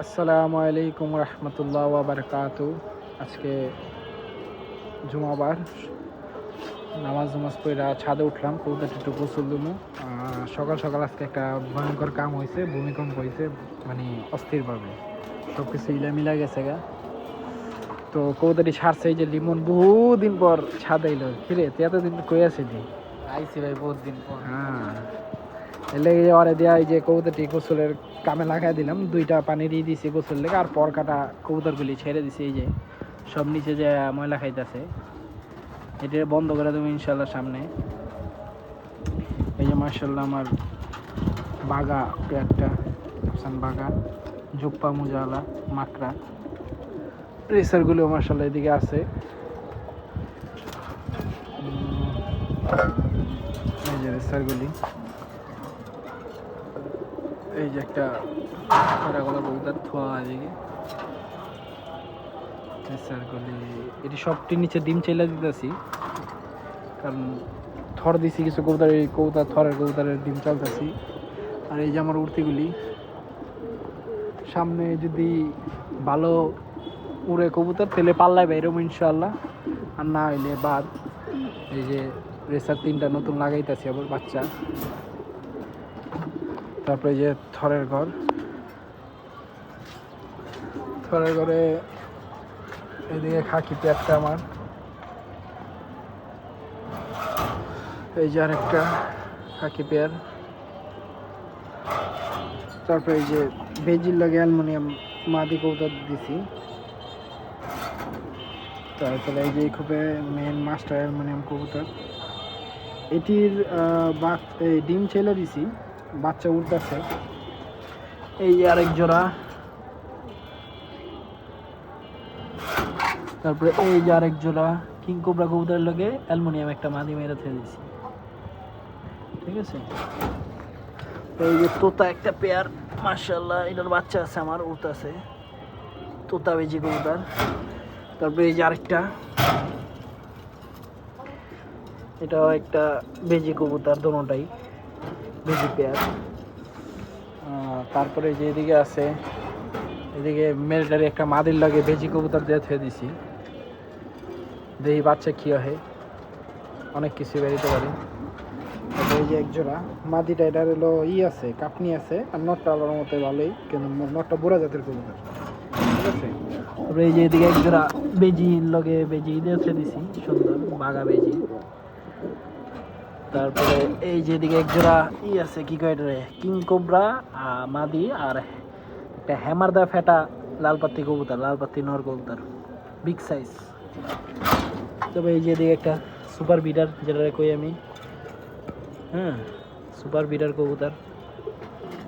আসসালামু আলাইকুম রহমতুল্লাহ বারকাত। আজকে জুমাবার নামাজ নামাজ পড়া ছাদে উঠলাম কৌতাটা একটু গোসল দিমু সকাল সকাল আজকে একটা ভয়ঙ্কর কাম হয়েছে ভূমিকম্প হয়েছে মানে অস্থিরভাবে। সব কিছু ইলামিলা গেছে গা। তো কৌতাটি ছাড়ছে এই যে লিমন বহুদিন পর ছাদ এলো। কিরে তুই এতদিন কই আসিনি আইসি ভাই বহুত দিন পর। হ্যাঁ। এলে ওরে দেয়া এই যে কবুতরটি গোসলের কামে লাগাই দিলাম, দুইটা পানি দিয়ে দিছি গোসল লেগে, আর পর কাটা কবুতরগুলি ছেড়ে দিছি এই যে, সব নিচে যে ময়লা খাইতেছে। এটা বন্ধ করে দেবো ইনশাল্লাহ সামনে। এই যে মার্শাল্লাহ আমার বাগা পেয়ারটা হাসান বাগা, জুপ্পা মুজালা, মাকড়া রেসারগুলো মার্শাল্লাহ এদিকে আছে। এই যে রেসারগুলি এই যে একটা গলা কবুতর থোয়া এদিকে। এটি সবটির নিচে ডিম চেলা দিতেছি। কারণ থর দিছি কিছু কবুতর এই কবুতর, থরের কবুতরের ডিম চালতেছি। আর এই যে আমার উড়তিগুলি, সামনে যদি ভালো উড়ে কবুতর তেলে পাল্লায় বেরোবো ইনশাল্লাহ আর না হইলে বাদ। এই যে রেসার তিনটা নতুন লাগাইতেছি আবার বাচ্চা। তারপরে যে থরের ঘর। থরের ঘরে এদিকে খাকি পেয়ারটা আমার। এই যে আরেকটা খাকি পেয়ার তারপরে এই যে বেজির লাগে অ্যালমোনিয়াম মাদি কৌতার দিছি। তারপরে এই যে খুবই মেন মাস্টার অ্যালমোনিয়াম কবুতর এটির এই ডিম ছেলে দিছি। বাচ্চা উঠতেছে এই আরেক জোড়া। তারপরে এই যে আরেক জোড়া। কিং কোবরা কবুতরের লগে অ্যালমোনিয়াম একটা মাদি মেরে থেকে দিছি। ঠিক আছে? এই যে তোতা একটা পেয়ার মার্শাল্লাহ এটার বাচ্চা আছে আমার উঠতেছে তোতা বেজি কবুতর। তারপরে এই যে আরেকটা। এটাও একটা বেজি কবুতর দোনোটাই বেজি পেয়ার। তারপরে যে এদিকে আছে, এদিকে মিলিটারি একটা মাদির লাগে বেজি কবুতর দিয়ে থুয়ে দিছি। দেখি বাচ্চা কি হয়, অনেক কিছু বেরিতে পারে। এই যে একজোড়া মাদিটা এটার হলো ই আছে, কাপনি আছে, আর নটটা আলোর মতো ভালোই, কিন্তু নটটা বুড়া জাতের কবুতর। ঠিক আছে? তারপরে এই যে এদিকে এক জোড়া বেজি লগে বেজি দিয়ে দিছি, সুন্দর বাগা বেজি। তারপরে এই যে এদিকে এক জোড়া ই আছে, কি কয় রে কিং কোবরা মাদি আর একটা হ্যামার দা ফেটা লাল পাত্তি কবুতর লাল পাত্তি নর কবুতর বিগ সাইজ তবে এই যে এদিকে একটা সুপার বিডার যেটা কই আমি? হ্যাঁ সুপার বিডার কবুতর।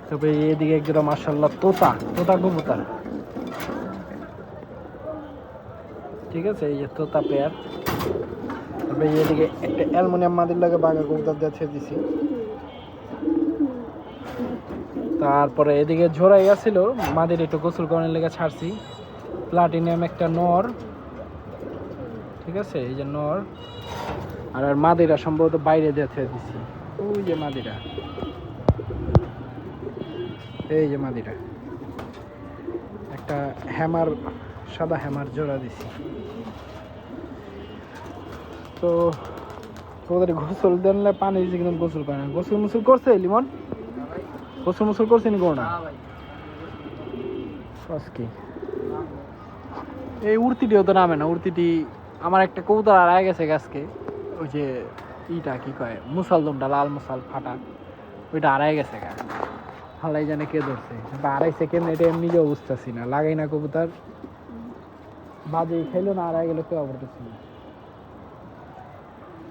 তবে এদিকে এক জোড়া মার্শাল্লাহ তোতা তোতা কবুতর। ঠিক আছে, এই যে তোতা পেয়ার তারপরে এদিকে একটা অ্যালমোনিয়াম মাদির লাগে বাঘা কবুতর দিয়ে দিছি। তারপরে এদিকে ঝোড়াইয়া ছিল মাদের একটু গোসল করানোর লেগে ছাড়ছি। প্লাটিনিয়াম একটা নর, ঠিক আছে? এই যে নর। আর আর মাদিরা সম্ভবত বাইরে দিয়ে থুয়ে দিছি। ওই যে মাদিরা। এই যে মাদিরা। একটা হ্যামার, সাদা হ্যামার জোড়া দিছি। তো ওদের গোসল দেনলে পানি দিছি কিন্তু গোসল করে না। গোসল মুসল করছে, লিমন? গোসল মুসল করছে নি কোনো না? আজকে এই উড়তিটিও তো নামে না, উড়তিটি আমার একটা কবুতর আর গেছে গাছকে। ওই যে ইটা কি কয়, মুসালদমটা, লাল মুসাল ফাটা। ওইটা আড়াই গেছে গা। হালাই জানে কে ধরছে। আড়াই সেকেন্ড এটা আমি নিজেও বুঝতেছি না। লাগাই না কবুতর। বাজে খাইলো না আড়াই গেলো কেউ বলতেছি না।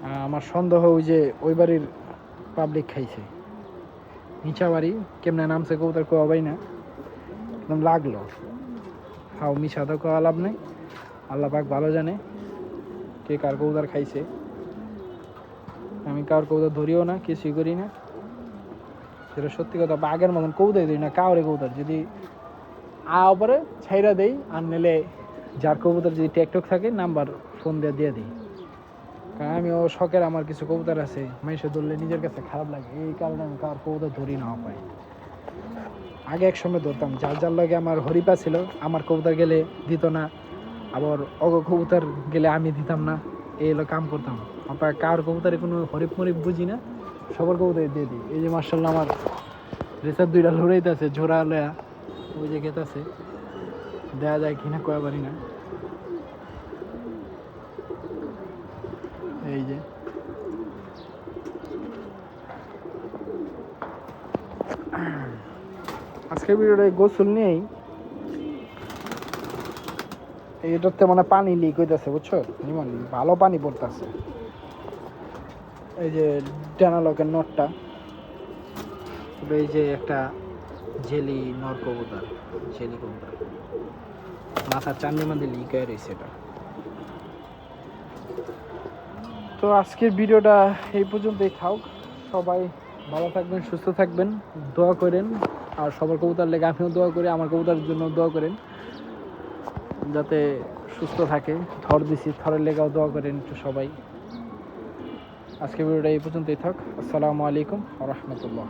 আমার সন্দেহ ওই যে ওই বাড়ির পাবলিক খাইছে। মিছা বাড়ি, কেমনে নামছে কবুতর কেউ হবেই না। একদম লাগল। হাও, মিছা তো কোয়া লাভ নেই। আল্লাহ পাক ভালো জানে কে কার কৌদার খাইছে। আমি কার কৌদার ধরিও না, কিছুই করি না। সেটা সত্যি কথা, বাঘের মতন কৌদাই দিই না, কাউরে কৌদার যদি আ ওপরে ছাইরা দেই, আর নিলে যার কবুতর যদি টেকটক থাকে, নাম্বার ফোন দিয়ে দিয়ে দিই। কারণ আমি ও শখের আমার কিছু কবুতর আছে, মাইসে ধরলে নিজের কাছে খারাপ লাগে, এই কারণে আমি কার কবুতর ধরি না পাই আগে এক সময় ধরতাম, যার যার লগে আমার হরিপা ছিল, আমার কবুতর গেলে দিত না, আবার অগ কবুতর গেলে আমি দিতাম না, এই হলো কাম করতাম। আপনার কার কবুতরে কোনো হরিপ মরিপ বুঝি না, সবার কবুতরে দিয়ে দিই। এই যে মার্শাল্লাহ আমার রেসার দুইটা লড়াইতেছে ঝোড়া লয়া, ওই যে গেতাছে, দেয়া যায় কিনা কয়া পারি না। এই যে। আজকের ভিডিওটা গোসল নেই এটাতে মানে পানি লিক হইতেছে, বুঝছ? নিমন ভালো পানি পড়তেছে। এই যে ডানালকের নটটা। এই যে একটা জেলি নর কবুতর, জেলি কবুতর। মাথার চান্দি মান্দি লিক হয়ে রয়েছে এটা। তো আজকের ভিডিওটা এই পর্যন্তই থাক। সবাই ভালো থাকবেন, সুস্থ থাকবেন, দোয়া করেন। আর সবার কবুতার লেগে আমিও দোয়া করি, আমার কবুতার জন্য দোয়া করেন। যাতে সুস্থ থাকে। থর দিছি, থরের লেগাও দোয়া করেন একটু সবাই। আজকের ভিডিওটা এই পর্যন্তই থাক। আসসালামু আলাইকুম রহমতুল্লাহ।